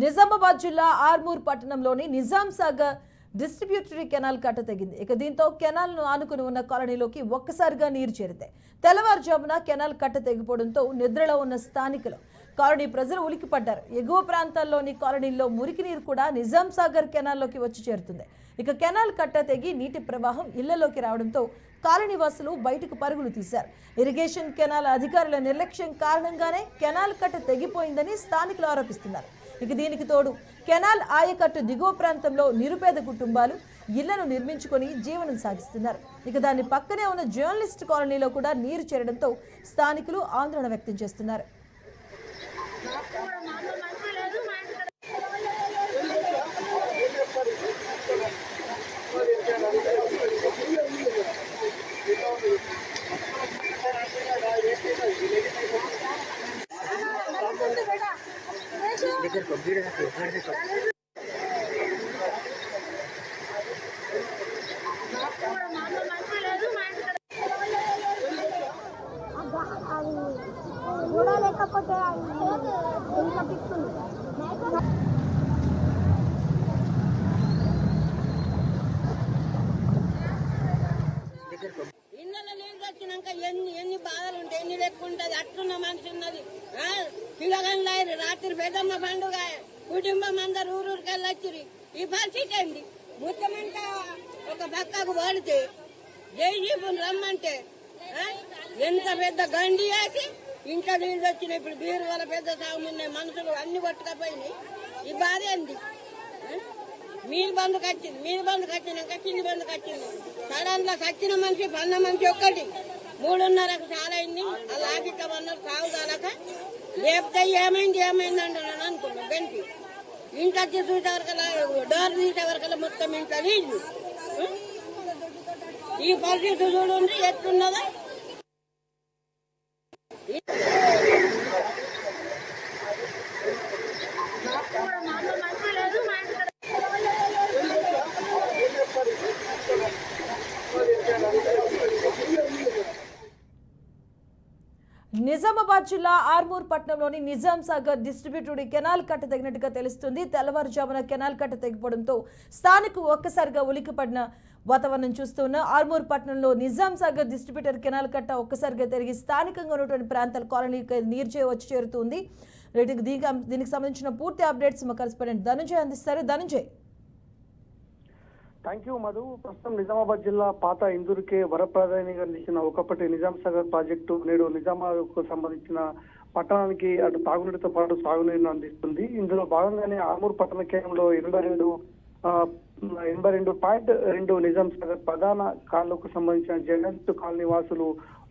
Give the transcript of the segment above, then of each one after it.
నిజామాబాద్ జిల్లా ఆర్మూర్ పట్టణంలోని Nizam Sagar distributary canal కట్ట తెగింది. ఇక దీంతో కెనాల్ను ఆనుకుని ఉన్న కాలనీలోకి ఒక్కసారిగా నీరు చేరితే తెల్లవారుజామున కెనాల్ కట్ట తెగిపోవడంతో నిద్రలో ఉన్న స్థానికులు కాలనీ ప్రజలు ఉలికిపడ్డారు ఎగువ ప్రాంతాల్లోని కాలనీల్లో మురికి నీరు కూడా నిజాం సాగర్ కెనాల్లోకి వచ్చి చేరుతుంది. ఇక కెనాల్ కట్ట తెగి నీటి ప్రవాహం ఇళ్ళలోకి రావడంతో కాలనీ వాసులు బయటకు పరుగులు తీశారు. ఇరిగేషన్ కెనాల్ అధికారుల నిర్లక్ష్యం కారణంగానే కెనాల్ కట్ట తెగిపోయిందని స్థానికులు ఆరోపిస్తున్నారు. ఇక దీనికి తోడు కెనాల్ ఆయకట్టు దిగువ ప్రాంతంలో నిరుపేద కుటుంబాలు ఇళ్ళను నిర్మించుకొని జీవనం సాగిస్తున్నారు. ఇక దాని పక్కనే ఉన్న జర్నలిస్ట్ కాలనీలో కూడా నీరు చేరడంతో స్థానికులు ఆందోళన వ్యక్తం చేస్తున్నారు. అది కూడా లేకపోతే ఇంకా వచ్చినాక ఎన్ని ఎన్ని బాధలు ఉంటాయి ఎన్ని లెక్కుంటది అట్లున్న మనిషి ఉన్నది. ఆ, రాత్రి పెద్దమ్మ పండుగ కుటుంబం అందరు ఊరూరికెళ్ళి వెళ్ళొచ్చిరి ఈ పరిస్థితి ఏంది? ముత్తమంతా ఒక పక్కకు పడితే జైజీపుని రమ్మంటే ఎంత పెద్ద గండి వేసి ఇంట్లో నీళ్ళు వచ్చినాయి ఇప్పుడు బీరు వల్ల పెద్ద సాగు ఉన్నాయి మనుషులు అన్ని పట్టుకపోయినాయి ఈ బాధ ఏంది? మీరు బంధుకు వచ్చింది మీరు బంధుకు వచ్చినాక కింది బంధుకు వచ్చింది సడన్గా సచ్చిన మనిషి పన్న మనిషి ఒక్కటి. మూడున్నరకు చాలా అయింది అలా ఆగిట్లా సాగు కాలక లేకపోతే ఏమైంది ఏమైంది అంటున్నాను అనుకున్నాను గంటి. ఇంట్లో వచ్చి చూసేవరకల్లా డోర్ తీసేవరకల్లా మొత్తం ఇంట్లో నీళ్ళు ఈ పరిస్థితి చూడండి ఎట్లున్నదా. నిజామాబాద్ జిల్లా ఆర్మూర్ పట్టణంలోని నిజాం సాగర్ డిస్ట్రిబ్యూటరీ కెనాల్ కట్ట తగినట్టుగా తెలుస్తుంది. తెల్లవారుజామున కెనాల్ కట్ట తెగిపోవడంతో స్థానికు ఒక్కసారిగా ఉలికిపడిన వాతావరణం చూస్తున్న ఆర్మూర్ పట్టణంలో నిజాం సాగర్ డిస్ట్రిబ్యూటర్ కెనాల్ కట్ట ఒక్కసారిగా తిరిగి స్థానికంగా ఉన్నటువంటి ప్రాంతాల కాలనీకి నీరు వచ్చి చేరుతుంది దీనికి దీనికి సంబంధించిన పూర్తి అప్డేట్స్ మా కరెస్పాండెంట్ ధనుంజయ్ అందిస్తారు. ధనుంజయ్. థ్యాంక్ యూ మధు ప్రస్తుతం నిజామాబాద్ జిల్లా పాత ఇందూరుకే వరప్రధానిగా నిలిచిన ఒకప్పటి నిజాం సాగర్ ప్రాజెక్టు నేడు నిజామాబాద్కు సంబంధించిన పట్టణానికి అటు తాగునీటితో పాటు సాగునీరును అందిస్తుంది. ఇందులో భాగంగానే ఆమూర్ పట్టణ కేంద్రంలో ఎనభై రెండు ఎనభై రెండు పాయింట్ రెండు నిజాం సాగర్ ప్రధాన కాలువకు సంబంధించిన జర్నలిస్టు కాలనీ వాసులు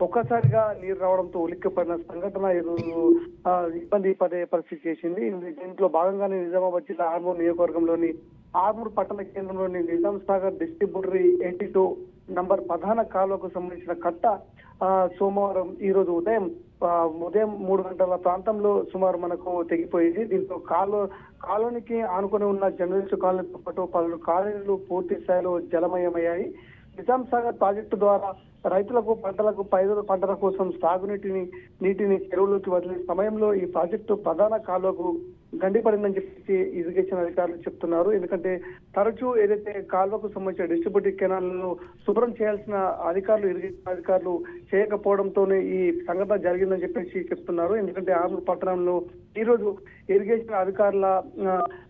ఒక్కసారిగా నీరు రావడంతో ఉలిక్కిపడిన సంఘటన ఈరోజు ఇబ్బంది పడే పరిస్థితి చేసింది. దీంట్లో భాగంగానే నిజామాబాద్ జిల్లా ఆర్మూర్ నియోజకవర్గంలోని ఆర్మూర్ పట్టణ కేంద్రంలోని Nizam Sagar distributary eighty two number ప్రధాన కాలువకు సంబంధించిన కట్ట సోమవారం ఈ రోజు ఉదయం ఉదయం మూడు గంటల ప్రాంతంలో సుమారు మనకు తెగిపోయింది. దీంతో కాలు కాలనీకి ఆనుకొని ఉన్న జర్నలిస్టు కాలనీతో పాటు పలు కాలనీలు పూర్తి స్థాయిలో జలమయమయ్యాయి. నిజాం సాగర్ ప్రాజెక్టు ద్వారా రైతులకు పంటలకు పైరు పంటల కోసం సాగునీటిని నీటిని చెరువులోకి వదిలే సమయంలో ఈ ప్రాజెక్టు ప్రధాన కాలువకు గండిపడిందని చెప్పి ఇరిగేషన్ అధికారులు చెప్తున్నారు. ఎందుకంటే తరచూ ఏదైతే కాలువకు సంబంధించిన డిస్ట్రిబ్యూటివ్ కెనాల్ను శుభ్రం చేయాల్సిన అధికారులు ఇరిగేషన్ అధికారులు చేయకపోవడంతోనే ఈ సంఘటన జరిగిందని చెప్పేసి చెప్తున్నారు. ఎందుకంటే ఆర్మూర్ పట్టణంలో ఈ రోజు ఇరిగేషన్ అధికారుల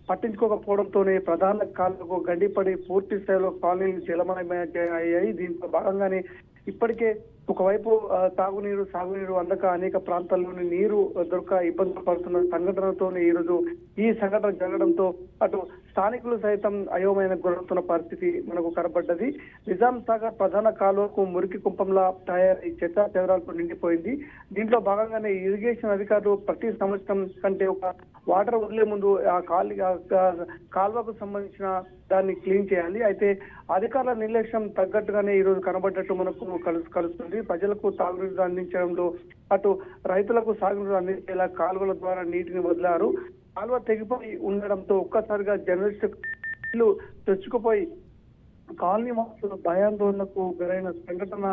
పట్టించుకోకపోవడంతోనే ప్రధాన కాలువకు గండిపడి పూర్తి స్థాయిలో కాలనీలు జలమయమయ్యాయి దీంతో భాగంగానే ఇప్పటికే ఒకవైపు తాగునీరు సాగునీరు అందక అనేక ప్రాంతాల్లోని నీరు దొరక ఇబ్బందులు పడుతున్న సంఘటనతో ఈ రోజు ఈ సంఘటన జరగడంతో అటు స్థానికులు సైతం అయోమయానికి గురవుతున్న పరిస్థితి మనకు కనబడ్డది. నిజాం సాగర్ ప్రధాన కాలువకు మురికి కుంపంలా తయారై చెత్త చెదరాలతో నిండిపోయింది. దీంట్లో భాగంగానే ఇరిగేషన్ అధికారులు ప్రతి సంవత్సరం కంటే ఒక వాటర్ వదిలే ముందు ఆ కాలి కాల్వకు సంబంధించిన దాన్ని క్లీన్ చేయాలి. అయితే అధికారుల నిర్లక్ష్యం తగ్గట్టుగానే ఈ రోజు కనబడ్డట్టు మనకు కలుసు కలుస్తుంది. ప్రజలకు తాగునీరు అందించడంలో అటు రైతులకు సాగునీరు అందించేలా కాలువల ద్వారా నీటిని వదిలారు. కాలువ తెగిపోయి ఉండడంతో ఒక్కసారిగా జర్నలిస్టులు తెచ్చుకుపోయి కాలనీ వాసులు భయాందోళనకు గురైన సంఘటన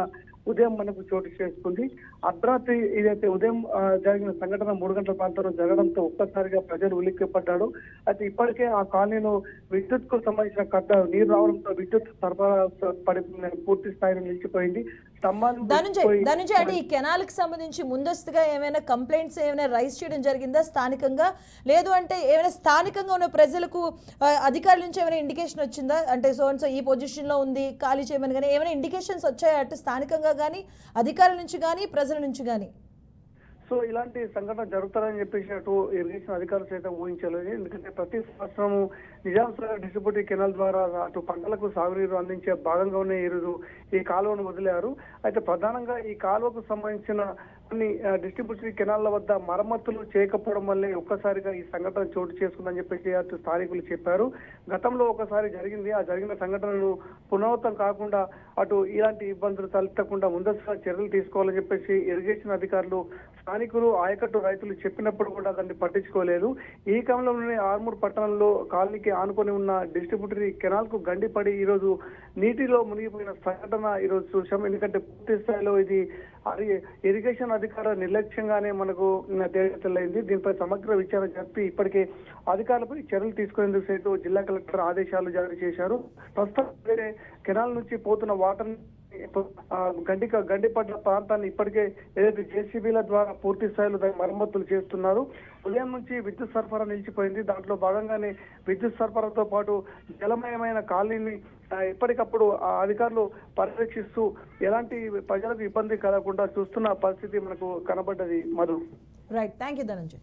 ఉదయం మనకు చోటు చేసుకుంది. అర్ధరాత్రి ఇదైతే ఉదయం జరిగిన సంఘటన మూడు గంటల ప్రాంతంలో జరగడంతో ఒక్కసారిగా ప్రజలు ఉలిక్కిపడ్డాడు అయితే ఇప్పటికే ఆ కాలనీలో విద్యుత్కు సంబంధించిన కట్ట నీరు రావడంతో విద్యుత్ సరఫరా పడి పూర్తి స్థాయిలో నిలిచిపోయింది. ధనుంజయ్ అంటే ఈ కెనాల్కి సంబంధించి ముందస్తుగా ఏమైనా కంప్లైంట్స్ ఏమైనా రైజ్ చేయడం జరిగిందా స్థానికంగా? లేదు అంటే ఏమైనా స్థానికంగా ఉన్న ప్రజలకు అధికారుల నుంచి ఏమైనా ఇండికేషన్ వచ్చిందా? అంటే సో అండ్ సో ఈ పొజిషన్లో ఉంది ఖాళీ చేయమని కానీ ఏమైనా ఇండికేషన్స్ వచ్చాయా? అటు స్థానికంగా కానీ అధికారుల నుంచి కానీ ప్రజల నుంచి కానీ సో ఇలాంటి సంఘటన జరుగుతారని చెప్పేసి అటు ఇరిగేషన్ అధికారులు సైతం ఊహించలేదు. ఎందుకంటే ప్రతి సంవత్సరం నిజాం సాగర్ డిస్ట్రిబ్యూటివ్ కెనాల్ ద్వారా అటు పంటలకు సాగునీరు అందించే భాగంగానే ఈరోజు ఈ కాలువను వదిలారు. అయితే ప్రధానంగా ఈ కాలువకు సంబంధించిన కొన్ని డిస్ట్రిబ్యూటరీ కెనాల్ల వద్ద మరమ్మతులు చేయకపోవడం వల్లే ఒక్కసారిగా ఈ సంఘటన చోటు చేసుకుందని చెప్పేసి అటు స్థానికులు చెప్పారు. గతంలో ఒకసారి జరిగింది. ఆ జరిగిన సంఘటనను పునరావృతం కాకుండా అటు ఇలాంటి ఇబ్బందులు తలెత్తకుండా ముందస్తుగా చర్యలు తీసుకోవాలని చెప్పేసి ఇరిగేషన్ అధికారులు స్థానికులు ఆయకట్టు రైతులు చెప్పినప్పుడు కూడా దాన్ని పట్టించుకోలేదు. ఈ క్రమంలోనే ఆర్మూర్ పట్టణంలో కాలనీకి ఆనుకొని ఉన్న డిస్ట్రిబ్యూటరీ కెనాల్కు గండిపడి ఈరోజు నీటిలో మునిగిపోయిన సంఘటన ఈ రోజు చూసాం ఎందుకంటే పూర్తి స్థాయిలో ఇది అది ఇరిగేషన్ అధికార నిర్లక్ష్యంగానే మనకు తేలింది దీనిపై సమగ్ర విచారణ జరిపి ఇప్పటికే అధికారులపై చర్యలు తీసుకునేందుకు సైతం జిల్లా కలెక్టర్ ఆదేశాలు జారీ చేశారు. ప్రస్తుతం వేరే కెనాల్ నుంచి పోతున్న వాటర్ గండిక గండిపట్ల ప్రాంతాన్ని ఇప్పటికే ఏదైతే జేసీబీల ద్వారా పూర్తి స్థాయిలో దాని మరమ్మతులు చేస్తున్నారు ఉదయం నుంచి విద్యుత్ సరఫరా నిలిచిపోయింది. దాంట్లో భాగంగానే విద్యుత్ సరఫరాతో పాటు జలమయమైన కాలనీని ఎప్పటికప్పుడు ఆ అధికారులు పర్యవేక్షిస్తూ ఎలాంటి ప్రజలకు ఇబ్బంది కలగకుండా చూస్తున్న పరిస్థితి మనకు కనబడ్డది Madhu. Right thank you Dhananjay